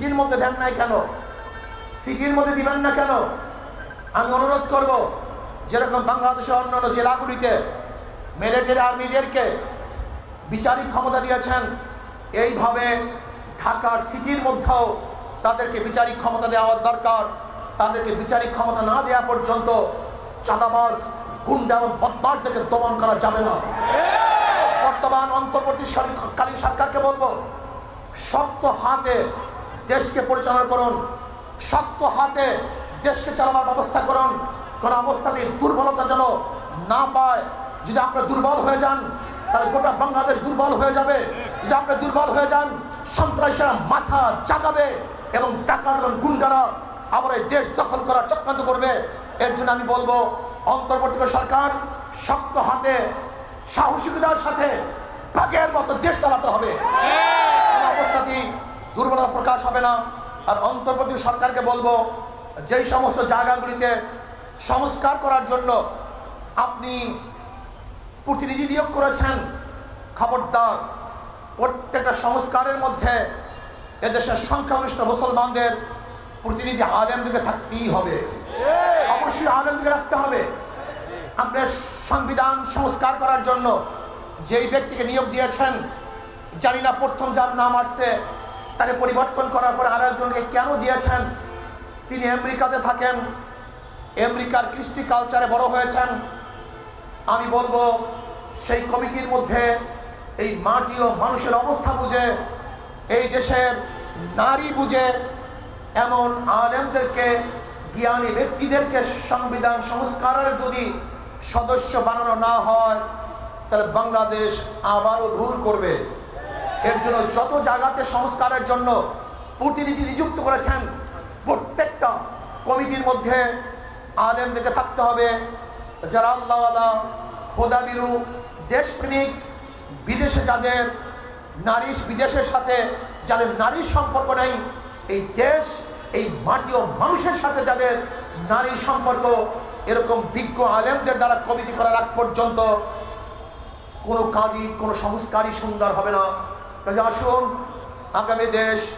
সিটির মধ্যে দেন নাই কেন? সিটির মধ্যে দিবেন না কেন? আমি অনুরোধ করব, যেরকম বাংলাদেশের অন্যান্য জেলাগুলিতে মিলিটারি আর্মিদেরকে বিচারিক ক্ষমতা দিয়েছেন, এইভাবে ঢাকার সিটির মধ্যেও তাদেরকে বিচারিক ক্ষমতা দেওয়ার দরকার। তাদেরকে বিচারিক ক্ষমতা না দেওয়া পর্যন্ত চাঁদাবাজ, গুন্ডা এবং বদমাসদেরকে দমন করা যাবে না। বর্তমান অন্তর্বর্তী সরকারকালীন সরকারকে বলব, শক্ত হাতে দেশকে পরিচালনা করুন, শক্ত হাতে দেশকে চালানোর ব্যবস্থা করুন। কোন অবস্থাতে দুর্বলতা যেন না পায়। যদি আপনি দুর্বল হয়ে যান, তাহলে গোটা বাংলাদেশ দুর্বল হয়ে যাবে। যদি আপনি দুর্বল হয়ে যান, সন্ত্রাসীরা মাথা জাগাবে এবং টাকা এবং গুন্ডারা আবার এই দেশ দখল করার চক্রান্ত করবে। এর জন্য আমি বলব অন্তর্বর্তী সরকার শক্ত হাতে, সাহসিকতার সাথে বাঘের মতো দেশ চালাতে হবে। দুর্বলতা প্রকাশ হবে না। আর অন্তর্বর্তী সরকারকে বলব, যেই সমস্ত জায়গাগুলিতে সংস্কার করার জন্য আপনি প্রতিনিধি নিয়োগ করেছেন, খবরদার, প্রত্যেকটা সংস্কারের মধ্যে এদেশের সংখ্যাগরিষ্ঠ মুসলমানদের প্রতিনিধি আলেমদিকে থাকতেই হবে। অবশ্যই আলেমদিকে রাখতে হবে। আপনার সংবিধান সংস্কার করার জন্য যেই ব্যক্তিকে নিয়োগ দিয়েছেন, জানি না প্রথম যার নাম আসছে তাকে পরিবর্তন করার পরে আরেকজনকে কেন দিয়েছেন? তিনি আমেরিকাতে থাকেন। আমেরিকার কৃষ্টি কালচারে বড় হয়েছেন। আমি বলব, সেই কমিটির মধ্যে এই মাটি ও মানুষের অবস্থা বুঝে, এই দেশের নারী বুঝে, এমন আলেমদেরকে, জ্ঞানী ব্যক্তিদেরকে সংবিধান সংস্কারের যদি সদস্য বানানো না হয়, তাহলে বাংলাদেশ আবারও ভুল করবে। এর জন্য যত জায়গাতে সংস্কারের জন্য প্রতিনিধি নিযুক্ত করেছেন, প্রত্যেকটা কমিটির মধ্যে আলেমদেরকে থাকতে হবে। যারা আল্লাহওয়ালা খোদাবিরু, দেশপ্রেমিক, বিদেশে যাদের নারী বিদেশের সাথে, যাদের নারীর সম্পর্ক নেই, এই দেশ, এই মাটি ও মানুষের সাথে যাদের নারীর সম্পর্ক, এরকম বিজ্ঞ আলেমদের দ্বারা কমিটি করার আগ পর্যন্ত কোনো কাজই, কোনো সংস্কারই সুন্দর হবে না। কাজে আসুন আগামী দেশ